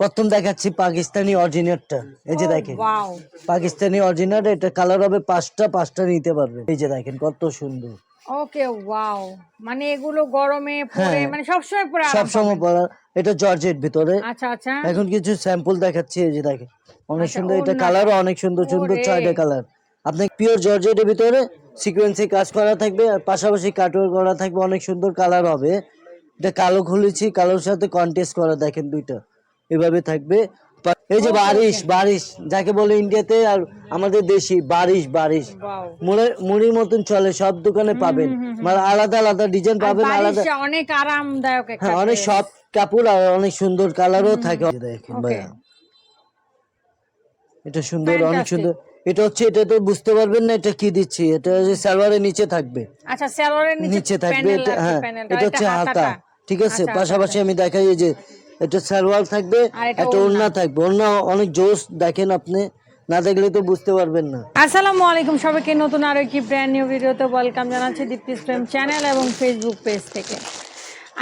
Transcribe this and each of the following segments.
প্রথম দেখাচ্ছি পাকিস্তানি অরিজিনালটা এই যে দেখেন। পাকিস্তানি অরিজিনাল এটা কালার হবে পাঁচটা পাঁচটা নিতে পারবে। এই যে দেখেন কত সুন্দর। ওকে ওয়াও মানে এগুলো গরমে পরে হ্যাঁ। মানে সবসময় পরে আরাম সবসময় পরা এটা জর্জেট ভিতরে। আচ্ছা আচ্ছা। এখন কিছু স্যাম্পল দেখাচ্ছি এই যে দেখেন। অনেক আচ্ছা, সুন্দর এটা। কালারও অনেক সুন্দর সুন্দর। ছয়টা কালার আপনার পিওর জর্জেটের ভিতরে সিকোয়েন্সে কাজ করা থাকবে আর পাশাপাশি কাটওয়ার করা থাকবে অনেক সুন্দর কালার হবে। এটা কালো খুলেছি কালোর সাথে কন্টেস্ট করা দেখেন দুইটা। এভাবে থাকবে। এই যে বারিশ বারিশ যাকে বলে ইন্ডিয়াতে আর আমাদের দেশি বারিশ বারিশ। মুড়ির মতন চলে সব দোকানে পাবেন। মানে আলাদা আলাদা ডিজাইন পাবেন আলাদা। অনেক আরামদায়ক হ্যাঁ অনেক। সব কাপড় আর অনেক সুন্দর কালারও থাকে। দেখেন ভাইয়া। এটা সুন্দর অনেক সুন্দর। এটা হচ্ছে এটা তো বুঝতে পারবেন না এটা কি দিচ্ছি? এটা যে সালোয়ারের নিচে থাকবে। আচ্ছা সালোয়ারের নিচে থাকবে এটা হ্যাঁ এটা হচ্ছে হাতা। ঠিক আছে আচ্ছা, পাশাপাশি আমি দেখাই এই যে এটা সালোয়ার থাকবে একটা ওড়না। থাকবে। ওড়না অনেক জোস দেখেন আপনি না দেখলে তো বুঝতে পারবেন না। আসসালামু আলাইকুম সবাইকে নতুন আরও একটি ব্র্যান্ড নিউ ভিডিওতে ওয়েলকাম জানাচ্ছি দীপ্তি প্রেম চ্যানেল এবং ফেসবুক পেজ থেকে।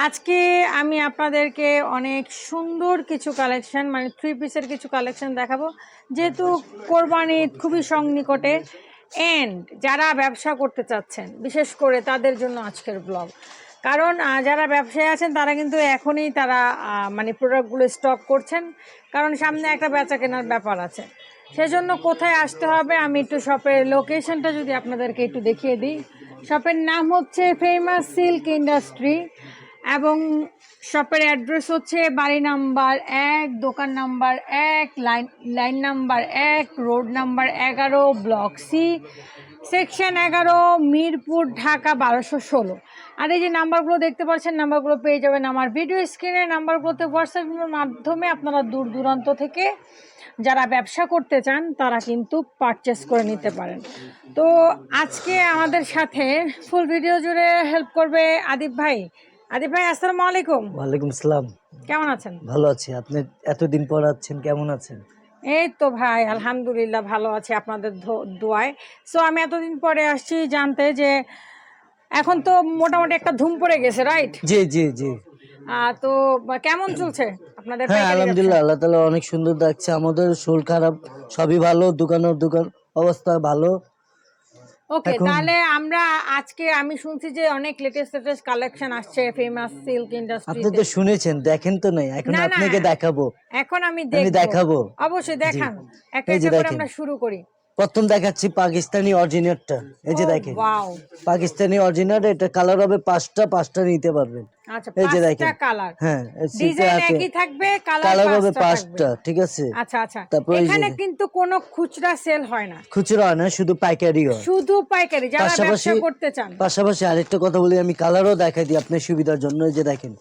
আজকে আমি আপনাদেরকে অনেক সুন্দর কিছু কালেকশন মানে থ্রি পিসের কিছু কালেকশন দেখাবো। যেহেতু কোরবানি খুবই সন্নিকটে এন্ড যারা ব্যবসা করতে চাচ্ছেন বিশেষ করে তাদের জন্য আজকের ব্লগ কারণ যারা ব্যবসায়ী আছেন, তারা কিন্তু এখনই তারা মানে প্রোডাক্টগুলো স্টক করছেন। কারণ, সামনে একটা বেচা কেনার ব্যাপার আছে। সেজন্য কোথায় আসতে হবে, আমি একটু শপের লোকেশনটা যদি আপনাদেরকে একটু দেখিয়ে দিই। শপের নাম হচ্ছে ফেমাস সিল্ক ইন্ডাস্ট্রি এবং শপের অ্যাড্রেস হচ্ছে বাড়ি নাম্বার এক, দোকান নাম্বার এক লাইন লাইন নাম্বার এক রোড নাম্বার এগারো ব্লক সি সেকশন এগারো মিরপুর ঢাকা বারোশো ষোলো। আর এই যে নাম্বারগুলো দেখতে পাচ্ছেন নাম্বারগুলো পেয়ে যাবেন আমার ভিডিও স্ক্রিনে। নাম্বারগুলোতে হোয়াটসঅ্যাপের মাধ্যমে আপনারা দূর দূরান্ত থেকে যারা ব্যবসা করতে চান তারা কিন্তু পারচেস করে নিতে পারেন। তো আজকে আমাদের সাথে ফুল ভিডিও জুড়ে হেল্প করবে আদিব ভাই। আদিব ভাই আসসালামু আলাইকুম। ওয়ালাইকুম আসসালাম। কেমন আছেন? ভালো আছি। আপনি এতদিন পর আছেন কেমন আছেন? এই তো ভাই আলহামদুলিল্লাহ ভালো আছি আপনাদের দোয়ায়। সো আমি এতদিন পরে আসছি জানতে যে এখন তো মোটামুটি একটা ধুম পড়ে গেছে রাইট জি জি জি। তো কেমন চলছে? আপনাদের হ্যাঁ আলহামদুলিল্লাহ আল্লাহ তালা অনেক সুন্দর দেখছে। আমাদের শরীর খারাপ সবই ভালো দোকানের দোকান অবস্থা ভালো। ওকে তাহলে আমরা আজকে আমি শুনছি যে অনেক লেটেস্ট লেটেস্ট কালেকশন আসছে ফেমাস সিল্ক ইন্ডাস্ট্রি আপনি তো শুনেছেন দেখেন তো নাই এখন। আপনাকে দেখাবো। এখন আমি দেখাবো। অবশ্যই দেখান। একটা করে আমরা শুরু করি। প্রথম দেখাচ্ছি পাকিস্তানি অরিজিনালটা এই যে দেখেন। পাকিস্তানি অরিজিনাল এটা কালার হবে পাঁচটা পাঁচটা নিতে পারবেন। আচ্ছা এই যে দেখেন। কালার হ্যাঁ থাকবে কালার হবে পাঁচটা ঠিক আছে? আচ্ছা আচ্ছা। এখানে কিন্তু কোনো খুচরা সেল হয় না। খুচরা হয় না শুধু পাইকারি হয়। শুধু পাইকারি যারা পাশাপাশি ব্যবসা করতে চান। পাশাপাশি আরেকটা কথা বলি আমি কালারও দেখাই দিই আপনার সুবিধার জন্য। এই যে দেখেন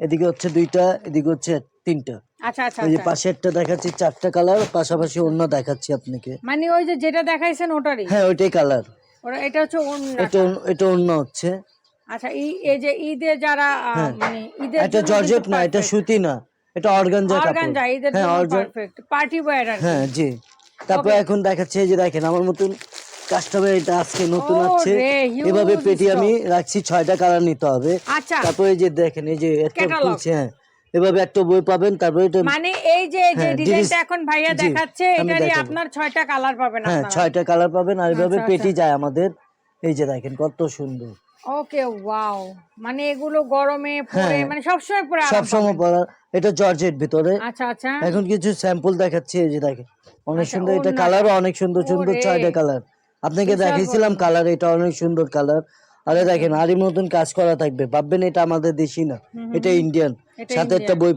এদিকে হচ্ছে দুইটা এদিকে হচ্ছে তিনটা। আচ্ছা আচ্ছা ওই যে আচ্ছা। পাশেরটা দেখাচ্ছি চারটা কালার পাশাপাশি অন্য দেখাচ্ছি আপনাকে। মানে ওই যে যেটা দেখাইছেন ওটারই? হ্যাঁ ওইটাই কালার ওরা এটা হচ্ছে অন্য এটা অন্য- এটা অন্য হচ্ছে। আচ্ছা এই এই যে ঈদে যারা আহ, মানে ঈদের হ্যাঁ। এটা জর্জেট না এটা সুতি না এটা অর্গানজা কাপড়। অর্গানজা ঈদের হ্যাঁ জন্য অর্গান পারফেক্ট পার্টি ওয়্যার আর কি। হ্যাঁ জি। তারপর এখন দেখাচ্ছে এই যে দেখেন আমার মতন কাস্টমার এটা আজকে নতুন ও আছে রে, huge এভাবে পেটি stock। আমি রাখছি ছয়টা কালার নিতে হবে। আচ্ছা। তারপর এই যে দেখেন এই যে একটা Catalog। খুলছে হ্যাঁ। এভাবে একটা বই পাবেন তারপর এটা মানে এই যে যে হ্যাঁ, ডিজাইনটা এখন ভাইয়া দেখাচ্ছে এটারই আপনার ছয়টা কালার পাবেন হ্যাঁ আপনারা। ছয়টা কালার পাবেন আর এভাবে আচ্ছা, পেটি যায় আমাদের। এই যে দেখেন কত সুন্দর। Okay wow. মানে এগুলো গরমে পরে হ্যাঁ। মানে সবসময় পরে আরাম সব সময় পরা এটা জর্জেট ভিতরে। আচ্ছা আচ্ছা। এখন কিছু স্যাম্পল দেখাচ্ছি এই যে দেখেন। অনেক আচ্ছা, সুন্দর এটা। কালারও অনেক সুন্দর সুন্দর ওরে। ছয়টা কালার আপনাকে দেখিয়েছিলাম কালার এটা অনেক সুন্দর কালার আরে দেখেন আরই মতন কাজ করা থাকবে। ভাববেন এটা আমাদের দেশি না এটা ইন্ডিয়ান সাথে একটা বই।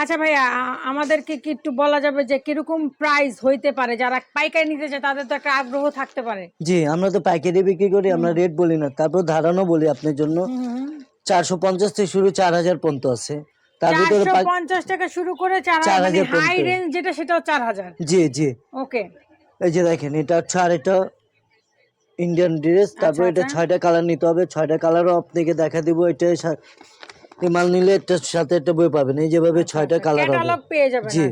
আচ্ছা ভাইয়া আমাদেরকে কি একটু বলা যাবে যে কীরকম প্রাইস হইতে পারে? যারা পাইকারি নিতে চায় তাদের তো একটা আগ্রহ থাকতে পারে। জি আমরা তো পাইকারি বিক্রি করি আমরা রেট বলি না। তারপর ধারণা বলি আপনার জন্য। চারশো পঞ্চাশ থেকে শুরু চার হাজার পর্যন্ত আছে। তার ভিতরে পঞ্চাশ টাকা শুরু করে চার হাজার হাজার হাই রেঞ্জ যেটা সেটাও চার হাজার। জি জি। ওকে এই যে দেখেন এটা হচ্ছে আর এটা ইন্ডিয়ান ড্রেস তারপর এটা আচ্ছা। ছয়টা কালার নিতে হবে। ছয়টা কালারও আপনাকে দেখা দিব এটা মাল নিলে এটার সাথে একটা বই পাবেন। এই যেভাবে ছয়টা কালার হবে। জি।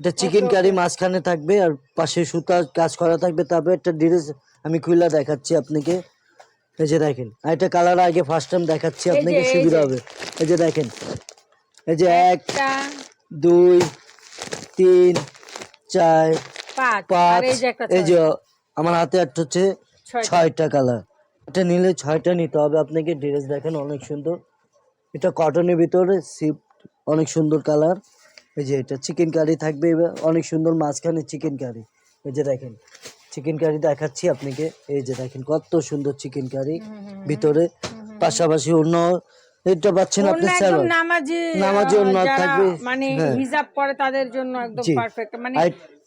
এটা চিকেন কারি মাঝখানে থাকবে আর পাশে সুতা কাজ করা থাকবে তারপর একটা ড্রেস আমি খুলে দেখাচ্ছি আপনাকে। এই যে দেখেন আর এটা কালার আগে ফার্স্ট টাইম দেখাচ্ছি আপনাকে সুবিধা হবে। এই যে দেখেন এই যে এক দুই তিন চার পাঁচ। এই যে এই যে আমার হাতে একটা হচ্ছে ছয়টা। কালার এটা নিলে ছয়টা নিতে হবে। আপনাকে ড্রেস দেখেন অনেক সুন্দর। এটা কটনের ভিতরে সিপ অনেক সুন্দর কালার এই যে এটা চিকেন কারি থাকবে এবার। অনেক সুন্দর মাঝখানে চিকেন কারি এই যে দেখেন চিকেন কারি দেখাচ্ছি আপনাকে। এই যে দেখেন কত সুন্দর চিকেন কারি ভিতরে। পাশাপাশি অন্য এটা পাচ্ছেন আপনি নামাজি নামাজি যারা থাকবে, মানে হ্যাঁ। হিজাব করে তাদের জন্য একদম পারফেক্ট মানে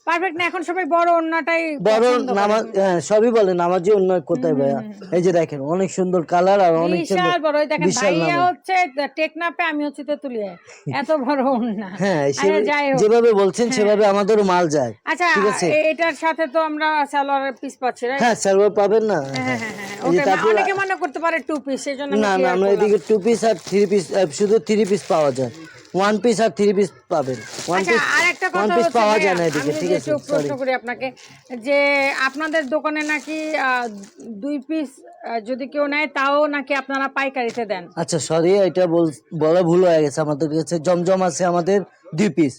পারফেক্ট না এখন সবাই বড় ওড়নাটাই বড় নামাজ হ্যাঁ সবই বলে নামাজি কোথায় ভাইয়া? এই যে দেখেন অনেক সুন্দর কালার আর অনেক বিশাল সুন্দর বড় দেখেন ভাইয়া হচ্ছে টেকনাপে আমি হচ্ছে তেতুলিয়ায় এত বড় ওড়না হ্যাঁ যেভাবে বলছেন সেভাবে আমাদেরও মাল যায় আচ্ছা ঠিক আছে। এটার সাথে তো আমরা সালোয়ারের পিস পাচ্ছি right? হ্যাঁ সালোয়ার পাবেন না হ্যাঁ হ্যাঁ। হ্যাঁ হ্যাঁ। অনেকে মনে করতে পারে টু পিস সেই জন্য না না আমরা। এদিকে টু পিস আর থ্রি পিস শুধু থ্রি পিস পাওয়া যায়। ওয়ান পিস আর থ্রি পিস পাবেন। ওয়ান আচ্ছা পিস আর একটা ওয়ান পিস পাওয়া যায় না এদিকে ঠিক আছে প্রশ্ন করি আপনাকে যে আপনাদের দোকানে নাকি দুই পিস যদি কেউ নেয় তাও নাকি আপনারা পাইকারিতে দেন? আচ্ছা সরি এটা বল- বলা ভুল হয়ে গেছে। আমাদের কাছে জমজম আছে আমাদের দুই পিস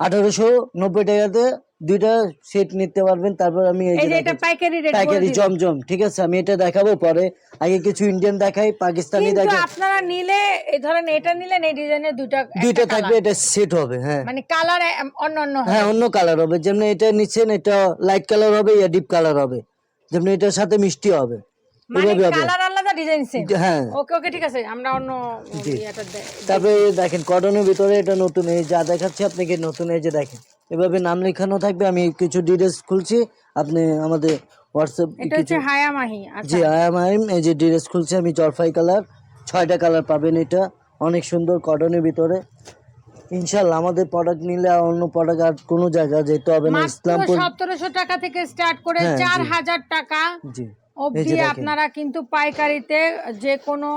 আঠারোশো নব্বই টাকাতে দুইটা সেট নিতে পারবেন তারপর আমি এই যে এটা পাইকারি রেট পাইকারি জমজম ঠিক আছে? আমি এটা দেখাবো পরে। আগে কিছু ইন্ডিয়ান দেখাই পাকিস্তানি দেখাই। কিন্তু আপনারা নিলে এই ধরেন এটা নিলেন এই ডিজাইনের দুইটা দুইটা থাকবে এটা সেট হবে হ্যাঁ। মানে কালার অন্য অন্য হবে। হ্যাঁ অন্য কালার হবে। যেমন এটা নিচ্ছেন এটা লাইট কালার হবে ইয়া ডিপ কালার হবে। যেমন এটার সাথে মিষ্টি হবে। মানে কালার ডিজাইন সেম হ্যাঁ। ওকে ওকে ঠিক আছে আমরা অন্য তারপরে দেখেন কটনের ভিতরে এটা নতুন এই যা দেখাচ্ছি আপনাকে নতুন এই যে দেখেন। এভাবে নাম লেখানো থাকবে আমি কিছু ডিটেলস খুলছি আপনি আমাদের হোয়াটসঅ্যাপ এটা হচ্ছে হায়া মাহি আচ্ছা। জি এই যে ডিটেলস খুলছি আমি জলপাই কালার ছয়টা কালার পাবেন এটা অনেক সুন্দর কটনের ভিতরে। ইনশাল্লাহ আমাদের প্রোডাক্ট নিলে আর অন্য প্রোডাক্ট আর কোনো জায়গা যেতে হবে না ইসলামপুর সতেরোশো টাকা থেকে স্টার্ট করে হ্যাঁ, চার হাজার টাকা। জি। অবধি আপনারা কিন্তু পাইকারিতে যে কোনো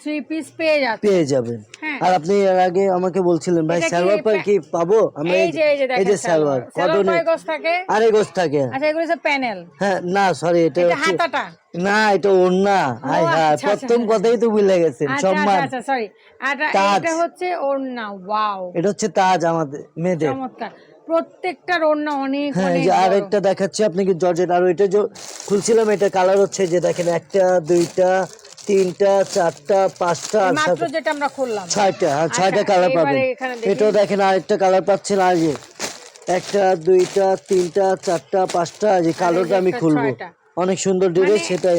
থ্রি পিস পেয়ে পেয়ে যাবেন। হ্যাঁ। আর আপনি এর আগে আমাকে বলছিলেন ভাই সালোয়ার পাই কি পাবো? আমরা এই যে এই যে এই সালোয়ার। সালোয়ার কটনে কয় গজ থাকে? আরে থাকে। আচ্ছা এগুলো প্যানেল। হ্যাঁ না সরি এটা এটা হাতাটা? না এটা ওড়না। হাই আচ্ছা, প্রথম কথাই তো ভুলে গেছেন সম্মান। আচ্ছা সরি। এটা হচ্ছে ওড়না ওয়াও। এটা হচ্ছে তাজ আমাদের মেয়েদের। চমৎকার। প্রত্যেকটার ওড়না অনেক হ্যাঁ এই যে আর একটা দেখাচ্ছি আপনাকে জর্জেট। আর ওইটা যে খুলছিলাম এটা কালার হচ্ছে যে দেখেন একটা দুইটা তিনটা চারটা পাঁচটা মাত্র যেটা আমরা খুললাম। ছয়টা হ্যাঁ ছয়টা আচ্ছা, কালার পাবেন। এটাও দেখেন আরেকটা কালার পাচ্ছেন আর যে একটা দুইটা তিনটা চারটা পাঁচটা যে কালোটা আমি খুলবো। ছয়টা। অনেক সুন্দর ড্রেস মানে সেটা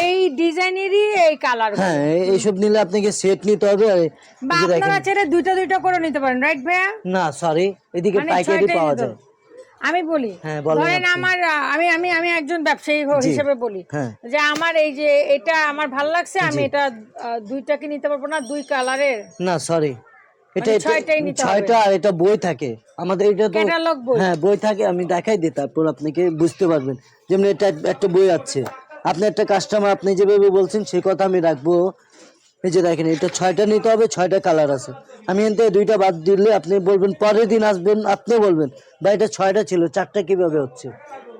এই ডিজাইনেরই এই কালার হ্যাঁ এইসব নিলে আপনাকে সেট নিতে হবে বা আপনারা ছেড়ে দুইটা দুইটা করে নিতে পারেন রাইট ভাইয়া? না সরি এদিকে মানে পাইকারি পাওয়া যায়। আমি বলি হ্যাঁ, ধরেন আমার আমি আমি আমি একজন ব্যবসায়ী হিসেবে বলি হ্যাঁ। যে আমার এই যে এটা আমার ভালো লাগছে আমি এটা দুইটা কি নিতে পারব না দুই কালারের না সরি এটা মানে এটা-। ছয়টা আর এটা বই থাকে। আমাদের এটা তো হ্যাঁ বই থাকে আমি দেখাই দিই তারপর আপনাকে বুঝতে পারবেন। যেমন এটা একটা বই আছে। আপনি একটা কাস্টমার আপনি যেভাবে বলছেন সেই কথা আমি রাখব। এই যে দেখেন এটা ছয়টা নিতে হবে ছয়টা কালার আছে। আমি এন থেকে দুইটা বাদ দিলে আপনি বলবেন পরের দিন আসবেন আপনি বলবেন বা এটা ছয়টা ছিল চারটা কীভাবে হচ্ছে?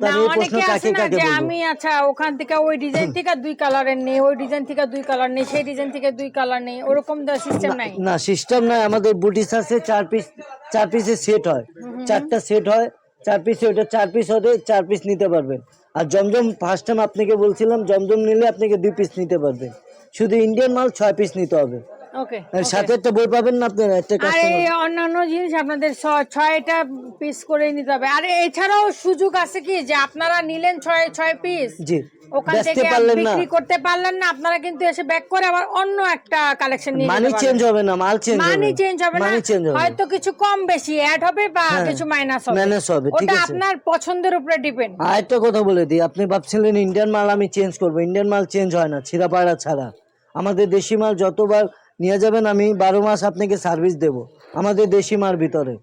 আমি অনেকে আছে না যে আমি আচ্ছা ওখান থেকে ওই ডিজাইন থেকে দুই কালারের নেই ওই ডিজাইন থেকে দুই কালার নেই সেই ডিজাইন থেকে দুই কালার নেই ওরকম সিস্টেম নাই। না সিস্টেম নাই। আমাদের বুটিস আছে চার পিস চার পিসের সেট হয়। চারটা সেট হয় চার পিস ওটা চার পিস হবে চার পিস নিতে পারবেন আর জমজম ফার্স্ট টাইম আপনাকে বলছিলাম জমজম নিলে আপনাকে দুই পিস নিতে পারবেন শুধু ইন্ডিয়ান মাল ছয় পিস নিতে হবে। ওকে সাথে একটা বই পাবেন না আপনার একটা আর এই অন্যান্য জিনিস আপনাদের ছয়টা পিস করে নিতে হবে। আর এছাড়াও সুযোগ আছে কি যে আপনারা নিলেন ছয় ছয় পিস জি ওখান থেকে বিক্রি করতে পারলেন না আপনারা কিন্তু এসে ব্যাক করে আবার অন্য একটা কালেকশন নিয়ে মানি চেঞ্জ হবে না মাল চেঞ্জ মানি চেঞ্জ হবে না। চেঞ্জ হবে হয়তো কিছু কম বেশি অ্যাড হবে বা হ্যাঁ, কিছু মাইনাস হবে। মাইনাস হবে ঠিক ওটা আছে। আপনার পছন্দের উপরে ডিপেন্ড আর একটা কথা বলে দিই আপনি ভাবছিলেন ইন্ডিয়ান মাল আমি চেঞ্জ করব ইন্ডিয়ান মাল চেঞ্জ হয় না ছিঁড়াপাড়া ছাড়া। আমাদের দেশি মাল যতবার নিয়ে যাবেন আমি বারো মাস আপনাকে সার্ভিস দেব আমাদের দেশি মার ভিতরে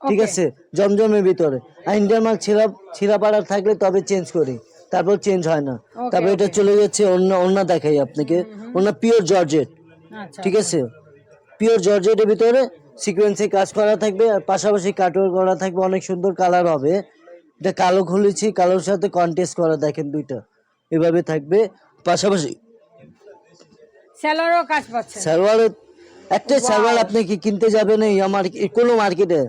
ঠিক আছে? জমজমের ভিতরে। আর ইন্ডিয়ান মাল ছিঁড়া ছিঁড়াপাড়া থাকলে তবে চেঞ্জ করি তারপর চেঞ্জ হয় না। তারপর এটা চলে যাচ্ছে অন্য অন্য দেখাই আপনাকে অন্য পিওর জর্জেট আচ্ছা। ঠিক আছে? পিওর জর্জেটের ভিতরে সিকোয়েন্সে কাজ করা থাকবে আর পাশাপাশি কাটওয়ার করা থাকবে অনেক সুন্দর কালার হবে। এটা কালো খুলেছি কালোর সাথে কন্টেস্ট করা দেখেন দুইটা এভাবে থাকবে। পাশাপাশি স্যালোরও কাজ পাচ্ছে সালোয়ারে একটা সালোয়ার আপনি কি কিনতে যাবেন এই আমার কোনো মার্কেটে?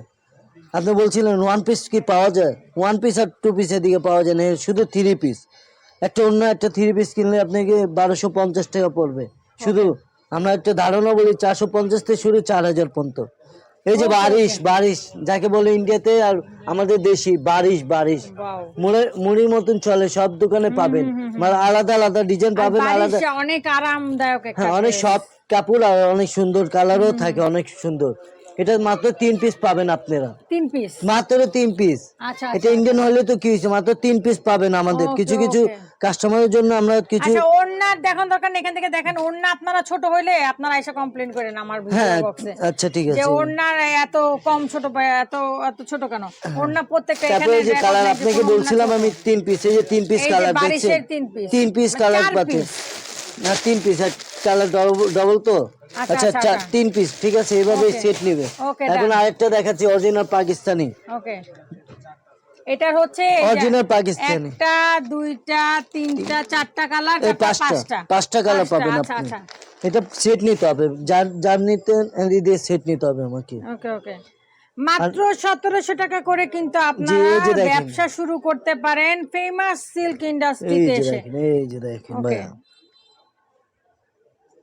আপনি বলছিলেন ওয়ান পিস কি পাওয়া যায়? ওয়ান পিস আর টু পিসের দিকে পাওয়া যায় না শুধু থ্রি পিস একটা অন্য একটা থ্রি পিস কিনলে আপনাকে বারোশো পঞ্চাশ টাকা পড়বে। শুধু আমরা একটা ধারণা বলি চারশো পঞ্চাশ থেকে শুরু চার হাজার পর্যন্ত। এই যে বারিশ বারিশ যাকে বলে ইন্ডিয়াতে আর আমাদের দেশি বারিশ বারিশ. মুড়ির মতন চলে সব দোকানে পাবেন। মানে আলাদা আলাদা ডিজাইন পাবেন আলাদা অনেক আরামদায়ক হ্যাঁ অনেক সব কাপড় আর অনেক সুন্দর কালারও থাকে অনেক সুন্দর। এটা মাত্র তিন পিস পাবেন আপনারা। তিন পিস মাত্র তিন পিস আচ্ছা এটা ইন্ডিয়ান হলে তো কি হয়েছে? মাত্র তিন পিস পাবেন আমাদের। কিছু কিছু কাস্টমারের জন্য আমরা কিছু আচ্ছা দেখান দরকার এখান থেকে দেখেন ওড়না আপনারা ছোট হইলে আপনারা এসে কমপ্লেন করেন আমার হ্যাঁ বক্সে আচ্ছা ঠিক যে আছে। ওড়নার এত কম ছোট এত এত ছোট কেন? ওড়না প্রত্যেকটা এখানে যে কালার আপনাকে বলছিলাম আমি তিন পিস এই যে তিন পিস কালার দেখছেন? তিন পিস মানে কালার চার পাচ্ছেন। না তিন পিস কালার ডবল তো? আচ্ছা, আচ্ছা আচ্ছা, আচ্ছা। তিন পিস ঠিক আছে এভাবে সেট নেবে। এখন আরেকটা দেখাচ্ছি অরিজিনাল পাকিস্তানি। ওকে এটার হচ্ছে Original পাকিস্তানি। একটা দুইটা তিনটা চারটা কালার পাঁচটা। পাঁচটা। কালার পাবেন আপনি। এটা সেট নিতে হবে। যার যার নিতে দিয়ে সেট নিতে হবে আমাকে। ওকে ওকে মাত্র সতেরোশো টাকা করে কিন্তু আপনারা ব্যবসা শুরু করতে পারেন ফেমাস সিল্ক ইন্ডাস্ট্রিতে এসে। এই যে দেখেন ভাইয়া।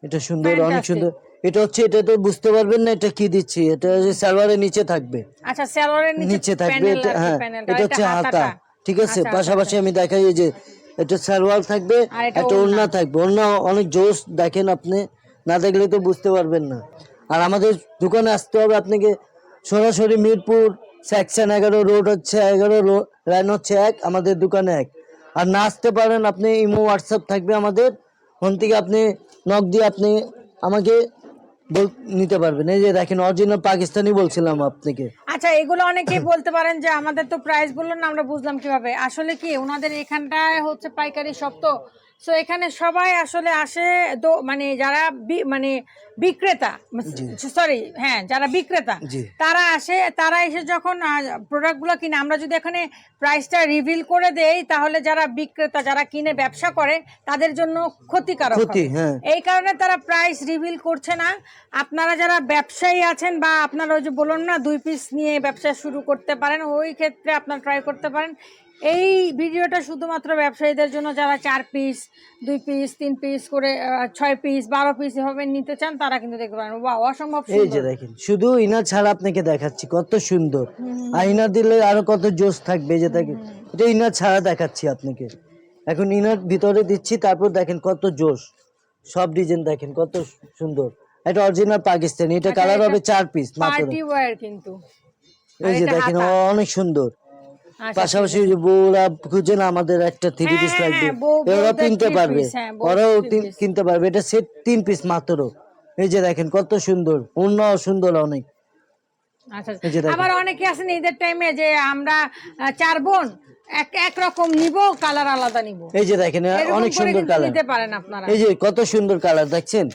এটা সুন্দর অনেক সুন্দর। এটা হচ্ছে এটা তো বুঝতে পারবেন না এটা কি দিচ্ছি? এটা যে সালোয়ারের নিচে থাকবে। আচ্ছা স্যালোয়ারের নিচে থাকবে এটা হ্যাঁ এটা হচ্ছে হাতা ঠিক আছে? আচ্ছা, পাশাপাশি আমি দেখাই যে এটা সালোয়ার থাকবে এটা একটা ওড়না। থাকবে। ওড়না অনেক জোস দেখেন আপনি না দেখলে তো বুঝতে পারবেন না। আর আমাদের দোকানে আসতে হবে আপনাকে সরাসরি মিরপুর সেকশন এগারো রোড হচ্ছে এগারো লাইন হচ্ছে এক আমাদের দোকানে এক। আর না আসতে পারেন আপনি ইমো হোয়াটসঅ্যাপ থাকবে আমাদের। ফোন থেকে আপনি নক দিয়ে আপনি আমাকে বল- নিতে পারবেন। এই যে দেখেন অরিজিনাল পাকিস্তানি বলছিলাম আপনাকে। আচ্ছা এগুলো অনেকেই বলতে পারেন যে আমাদের তো প্রাইস বলল না আমরা বুঝলাম কীভাবে। আসলে কি ওনাদের এখানটায় হচ্ছে পাইকারি সব তো? সো এখানে সবাই আসলে আসে দো- মানে যারা মানে বিক্রেতা সরি হ্যাঁ যারা বিক্রেতা তারা আসে তারা এসে যখন প্রোডাক্টগুলো কিনে আমরা যদি এখানে প্রাইসটা রিভিল করে দেই তাহলে যারা বিক্রেতা যারা কিনে ব্যবসা করে তাদের জন্য ক্ষতিকারক। হ্যাঁ। এই কারণে তারা প্রাইস রিভিল করছে না। আপনারা যারা ব্যবসায়ী আছেন বা আপনারা ওই যে বলুন না দুই পিস নিয়ে ব্যবসা শুরু করতে পারেন ওই ক্ষেত্রে আপনারা ট্রাই করতে পারেন। এই ভিডিওটা শুধুমাত্র ব্যবসায়ীদের জন্য যারা চার পিস দুই পিস তিন পিস করে ছয় পিস বারো পিস এভাবে নিতে চান তারা কিন্তু দেখতে পারেন বা অসম্ভব এই যে দেখেন শুধু ইনার ছাড়া আপনাকে দেখাচ্ছি কত সুন্দর। আর ইনার দিলে আরও কত জোশ থাকবে যে দেখেন এটা ইনার ছাড়া দেখাচ্ছি আপনাকে। এখন ইনার ভিতরে দিচ্ছি তারপর দেখেন কত জোশ সব ডিজাইন দেখেন কত সুন্দর। এটা অরিজিনাল পাকিস্তানি এটা কালার হবে চার পিস পার্টি ওয়্যার কিন্তু। এই যে দেখেন অনেক সুন্দর। আচ্ছা, পাশাপাশি যে বউরা খুঁজে না আমাদের একটা থ্রি পিস লাগবে ওরা কিনতে পারবে। হ্যাঁ, ওরাও। কিনতে পারবে। এটা সেট তিন পিস মাত্র। এই যে দেখেন কত সুন্দর অন্য সুন্দর অনেক। আচ্ছা দেখেন। আবার অনেকে আছেন ঈদের টাইমে যে আমরা চার বোন এক এক রকম নিব কালার আলাদা নিব। এই যে দেখেন অনেক সুন্দর কালার। নিতে পারেন আপনারা। এই যে কত সুন্দর কালার দেখছেন?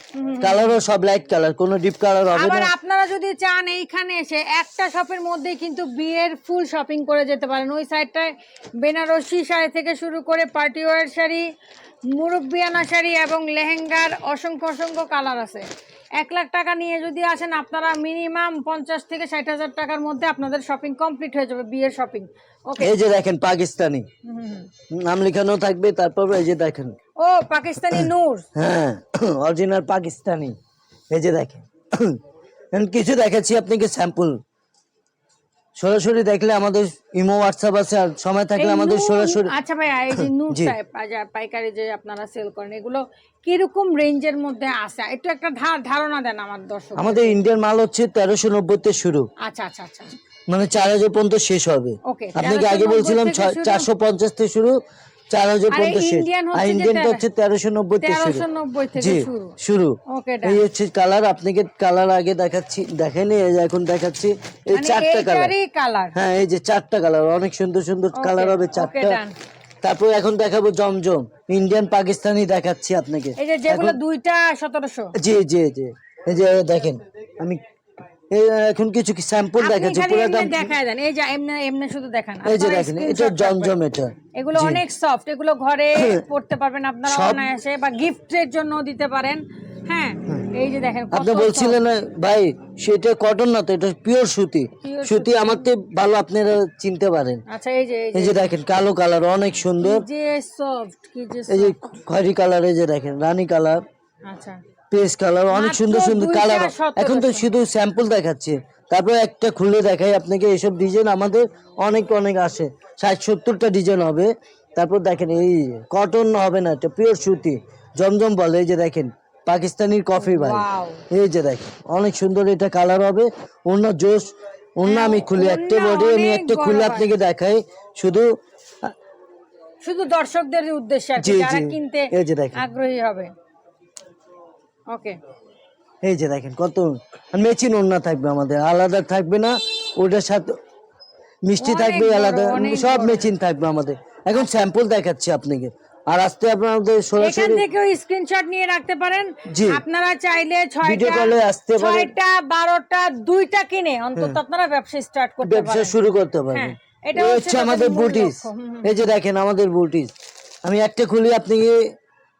কালারও সব লাইট কালার কোনো ডিপ কালার হবে আবার আপনারা যদি চান এইখানে এসে একটা শপের মধ্যেই কিন্তু বিয়ের ফুল শপিং করে যেতে পারেন। ওই সাইডটায় বেনারসি শাড়ি থেকে শুরু করে পার্টি ওয়ার শাড়ি মুরব্বিয়ানা শাড়ি এবং লেহেঙ্গার অসংখ্য অসংখ্য কালার আছে। এক লাখ টাকা নিয়ে যদি আসেন আপনারা মিনিমাম পঞ্চাশ থেকে ষাট হাজার টাকার মধ্যে আপনাদের শপিং কমপ্লিট হয়ে যাবে বিয়ের শপিং ওকে এই যে দেখেন পাকিস্তানি। নাম লেখানো থাকবে তারপর এই যে দেখেন। ও পাকিস্তানি নূর। হ্যাঁ অরিজিনাল পাকিস্তানি। এই যে দেখেন। কিছু কিছু দেখাচ্ছি আপনাকে স্যাম্পল সরাসরি দেখলে আমাদের ইমো হোয়াটসঅ্যাপ আছে আর সময় থাকলে আমাদের সরাসরি আচ্ছা ভাই এই যে নূর। টাইপ পাইকারি যে আপনারা সেল করেন এগুলো কীরকম রেঞ্জের মধ্যে আসে একটু একটা ধার ধারণা দেন আমার দর্শক আমাদের ইন্ডিয়ান মাল হচ্ছে তেরোশো নব্বইতে শুরু আচ্ছা আচ্ছা আচ্ছা মানে চার হাজার পর্যন্ত শেষ হবে আপনাকে আগে বলছিলাম। চারশো পঞ্চাশ থেকে শুরু চার হাজার আর ইন্ডিয়ানটা হচ্ছে তেরোশো নব্বই জি শুরু। এই হচ্ছে কালার আপনাকে কালার আগে দেখাচ্ছি দেখেনি এখন দেখাচ্ছি এই মানে চারটা কালার হ্যাঁ এই যে চারটা কালার অনেক সুন্দর সুন্দর কালার হবে চারটা। তারপর এখন দেখাবো জমজম ইন্ডিয়ান পাকিস্তানি দেখাচ্ছি আপনাকে। এই যে যেগুলো দুইটা সতেরোশো। জি জি জি। এই যে দেখেন আমি এখন কিছু স্যাম্পল দেখাচ্ছি? দেখায় দেন। এই যে এমনি এমনি শুধু দেখান। এই যে দেখেন এটা জমজম এটা এগুলো অনেক সফট এগুলো ঘরে পড়তে পারবেন আপনারা অনায়াসে বা গিফটের জন্য দিতে পারেন। হ্যাঁ এই যে দেখেন আপনি বলছিলেন ভাই সেটা কটন না তো এটা পিওর সুতি। সুতি। আমার তো ভালো আপনারা চিনতে পারেন। আচ্ছা এই যে এই যে। দেখেন কালো কালার অনেক সুন্দর। যে সফট কি যে এই যে। খয়েরি কালার এই যে দেখেন রানী কালার আচ্ছা। পেস্ট কালার অনেক সুন্দর সুন্দর কালার। এখন তো শুধু স্যাম্পল দেখাচ্ছে। তারপর একটা খুলে দেখাই আপনাকে এইসব ডিজাইন আমাদের অনেক অনেক আসে। ষাট সত্তরটা ডিজাইন হবে। তারপর দেখেন এই কটন হবে না এটা পিওর সুতি। জমজম বলে এই যে দেখেন পাকিস্তানির কফি ভাই। এই যে দেখেন অনেক সুন্দর এটা কালার হবে। অন্য জোস অন্য আমি খুলি একটা বডি আমি একটা খুলে আপনাকে দেখাই। শুধু শুধু দর্শকদের উদ্দেশ্যে। কিনতে। আগ্রহী হবে। ওকে। এই যে দেখেন কত মেচিন ওড়না থাকবে আমাদের আলাদা থাকবে না ওটার সাথে মিষ্টি থাকবে আলাদা সব মেচিন থাকবে আমাদের। এখন স্যাম্পল দেখাচ্ছি আপনাকে। আর আজকে আপনাদের এখান সরাসরি স্ক্রিনশট নিয়ে রাখতে পারেন। আপনারা চাইলে ভিডিও কলে আসতে পারেন ছয়টা বারোটা দুইটা কিনে অন্তত আপনারা ব্যবসা স্টার্ট করতে ব্যবসা শুরু করতে পারবেন হ্যাঁ, এটা হচ্ছে আমাদের বুটিস। এই যে দেখেন আমাদের বুটিস আমি একটা খুলি আপনাকে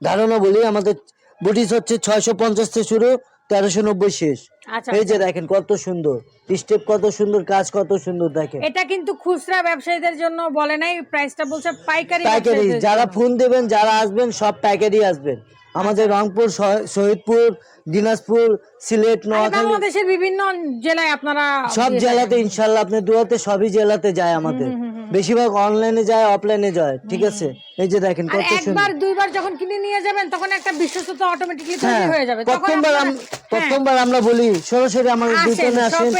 ধারণা বলি আমাদের বুটিস হচ্ছে ছয়শো পঞ্চাশ থেকে শুরু তেরোশো নব্বই শেষ। আচ্ছা এই যে দেখেন কত সুন্দর। স্টেপ কত সুন্দর কাজ কত সুন্দর দেখেন। এটা কিন্তু খুচরা ব্যবসায়ীদের জন্য বলে নাই প্রাইসটা বলছে পাইকারি পাইকারি যারা ফোন দেবেন যারা আসবেন সব পাইকারি আসবেন। আমাদের রংপুর শহীদপুর দিনাজপুর সিলেট নোয়াখালী বাংলাদেশের বিভিন্ন জেলায় আপনারা সব জেলাতে ইনশাল্লাহ আপনি দুয়াতে সবই জেলাতে যায় আমাদের। বেশিরভাগ অনলাইনে যায় অফলাইনে যায় ঠিক আছে? এই যে দেখেন কত একবার দুইবার যখন কিনে নিয়ে যাবেন তখন একটা বিশ্বস্ততা অটোমেটিকলি তৈরি হ্যাঁ হয়ে যাবে। প্রথমবার হ্যাঁ, প্রথমবার আমরা বলি সরাসরি আমাদের দোকানে আসেন।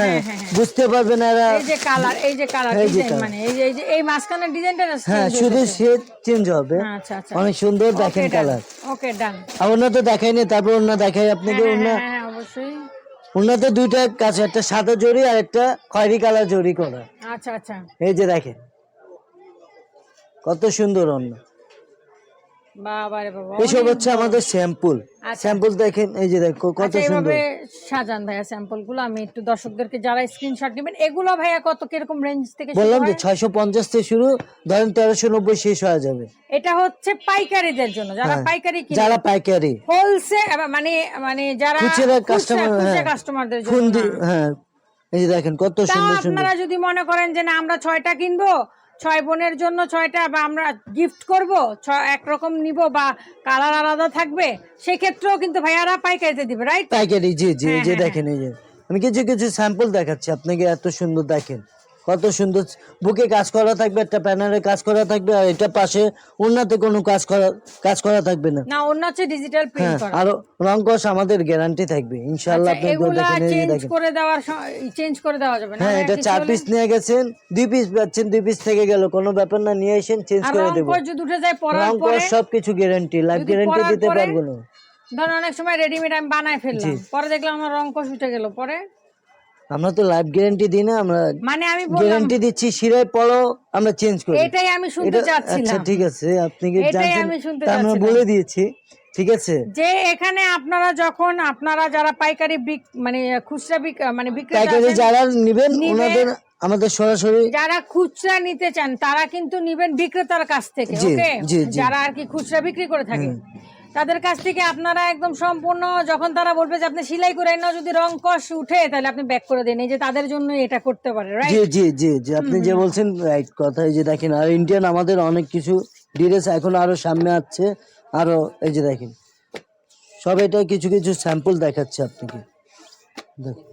হ্যাঁ হ্যাঁ। বুঝতে পারবেন এরা এই যে কালার এই যে কালার এই যে ডিজাইন মানে এই যে এই মাঝখানের ডিজাইনটা হ্যাঁ শুধু সে চেঞ্জ হবে। আচ্ছা আচ্ছা। অনেক সুন্দর দেখেন কালার ওকে ডান আর ওনা তো দেখাইনি তারপর ওনা দেখাই আপনাকে ওনা হ্যাঁ অবশ্যই। ওনাতে দুইটা কাজ একটা সাদা জড়ি আর একটা খয়েরি কালার জরি করা। আচ্ছা আচ্ছা। এই যে দেখেন কত সুন্দর অন্য এসব হচ্ছে আমাদের স্যাম্পল আচ্ছা। স্যাম্পল দেখেন এই যে দেখো কত আচ্ছা সুন্দর। সাজান ভাইয়া স্যাম্পলগুলো আমি একটু দর্শকদেরকে যারা স্ক্রিনশট নেবেন এগুলো ভাইয়া কত কীরকম রেঞ্জ থেকে বললাম যে হয়? ছয়শো পঞ্চাশ থেকে শুরু ধরেন তেরোশো নব্বই শেষ হয়ে যাবে। এটা হচ্ছে পাইকারিদের জন্য যারা হ্যাঁ। পাইকারি কিনে যারা পাইকারি। হোলসেল মানে মানে যারা খুচরা কাস্টমার হ্যাঁ কাস্টমারদের জন্য হ্যাঁ। এই যে দেখেন কত সুন্দর সুন্দর। আপনারা যদি মনে করেন যে না আমরা ছয়টা কিনবো ছয় বোনের জন্য ছয়টা বা আমরা গিফট করব একরকম নিব বা কালার আলাদা থাকবে সেক্ষেত্রেও কিন্তু ভাইয়ারা পাইকারিতে দিবে রাইট পাইকারি জি জি জি যে হ্যাঁ, দেখেন এই যে। আমি কিছু কিছু স্যাম্পল দেখাচ্ছি আপনাকে এত সুন্দর দেখেন। কত সুন্দর বুকে কাজ করা থাকবে একটা প্যানারে কাজ করা থাকবে আর এটা পাশে অন্যতে কোনো কাজ করা কাজ করা থাকবে না। না অন্য হচ্ছে ডিজিটাল প্রিন্ট করা। আরও রং কস আমাদের গ্যারান্টি থাকবে ইনশাআল্লাহ আচ্ছা, আপনি দেখেন এই চেঞ্জ করে দেওয়ার চেঞ্জ করে দেওয়া যাবে না? হ্যাঁ এটা চার পিস নিয়ে গেছেন দুই পিস পাচ্ছেন দুই পিস থেকে গেল কোনো ব্যাপার না নিয়ে এসেন চেঞ্জ করে রং দেবো। কস যদি উঠে যায় পরার পরে রং কস সবকিছু গ্যারান্টি লাইফ গ্যারান্টি দিতে পারব না। ধরুন অনেক সময় রেডিমেড আমি বানায় ফেললাম পরে দেখলাম আমার রং কস উঠে গেল পরে আমরা তো লাইফ গ্যারান্টি দিই না আমরা মানে আমি গ্যারান্টি দিচ্ছি শিরায় পড়ো আমরা চেঞ্জ করি। এটাই আমি শুনতে এটা আচ্ছা ঠিক আছে আপনি কি এটাই আমি শুনতে তা আমরা বলে দিয়েছি ঠিক আছে? যে এখানে আপনারা যখন আপনারা যারা পাইকারি বিক- মানে খুচরা বিক- মানে বিক্রেতা পাইকারি যারা নিবেন নিবে। ওনাদের আমাদের সরাসরি যারা খুচরা নিতে চান তারা কিন্তু নিবেন বিক্রেতার কাছ থেকে ওকে। যারা আর কি খুচরা বিক্রি করে থাকে তাদের কাছ থেকে আপনারা একদম সম্পূর্ণ যখন তারা বলবে যে আপনি সেলাই করে নাও যদি রং কষ উঠে তাহলে আপনি ব্যাক করে দেন। এই যে তাদের জন্য এটা করতে পারে রাইট জি জি জি জি। আপনি যে বলছেন রাইট কথা। এই যে দেখেন আর ইন্ডিয়ান আমাদের অনেক কিছু ডিটেলস এখন আরও সামনে আসছে আরও এই যে দেখেন সব এটা কিছু কিছু স্যাম্পল দেখাচ্ছে আপনাকে। দেখেন।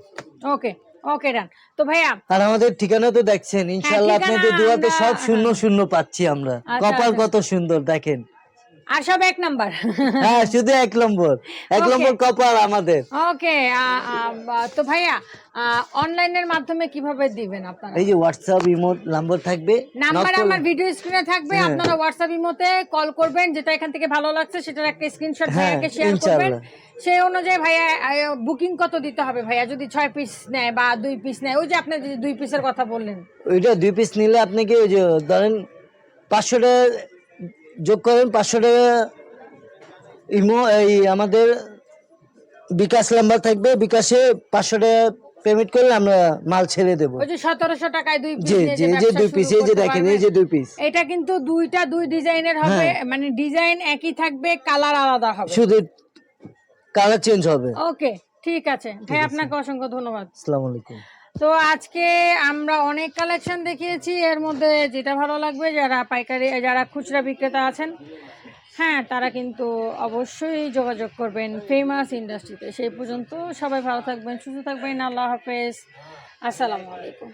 ওকে ওকে ডান তো ভাইয়া আর আমাদের ঠিকানা তো দেখছেন। ইনশাআল্লাহ ঠিকানা আপনাদের দুয়াতে সব শূন্য শূন্য পাচ্ছি আমরা। আচ্ছা, কপাল আচ্ছা। কত সুন্দর দেখেন। আর সব এক নাম্বার। হ্যাঁ শুধু এক নম্বর। এক নম্বর কপাল আমাদের। ওকে তো ভাইয়া অনলাইনের মাধ্যমে কীভাবে দিবেন আপনারা? এই যে হোয়াটসঅ্যাপ ইমোট নাম্বার থাকবে। নাম্বার আমার ভিডিও স্ক্রিনে থাকবে হ্যাঁ। আপনারা হোয়াটসঅ্যাপ ইমোতে কল করবেন যেটা এখান থেকে ভালো লাগছে সেটার একটা স্ক্রিনশট হ্যাঁ, ভাইয়াকে শেয়ার করবেন। সেই অনুযায়ী ভাইয়া বুকিং কত দিতে হবে ভাইয়া? যদি ছয় পিস নেয় বা দুই পিস নেয় ওই যে আপনি দুই পিসের কথা বললেন। ওইটা দুই পিস নিলে আপনাকে ওই যে ধরেন পাঁচশো টাকা যোগ করেন পাঁচশো টাকা ইমো এই আমাদের বিকাশ নাম্বার থাকবে। বিকাশে পাঁচশো টাকা পেমেন্ট করলে আমরা মাল ছেড়ে দেবো। ওই যে সতেরোশো টাকায় দুই পিস জি জি যে এই যে দুই পিস এই যে দেখেন এই যে দুই পিস এটা কিন্তু দুইটা দুই ডিজাইনের হবে। হ্যাঁ। মানে ডিজাইন একই থাকবে কালার আলাদা হবে। শুধু কালার চেঞ্জ হবে। ওকে ঠিক আছে। ভাই আপনাকে অসংখ্য ধন্যবাদ। আসসালামু আলাইকুম। তো আজকে আমরা অনেক কালেকশন দেখিয়েছি। এর মধ্যে যেটা ভালো লাগবে, যারা পাইকারি, যারা খুচরা বিক্রেতা আছেন হ্যাঁ তারা কিন্তু অবশ্যই যোগাযোগ করবেন ফেমাস ইন্ডাস্ট্রিতে সেই পর্যন্ত সবাই ভালো থাকবেন, সুস্থ থাকবেন। আল্লাহ হাফেজ। আসসালামু আলাইকুম।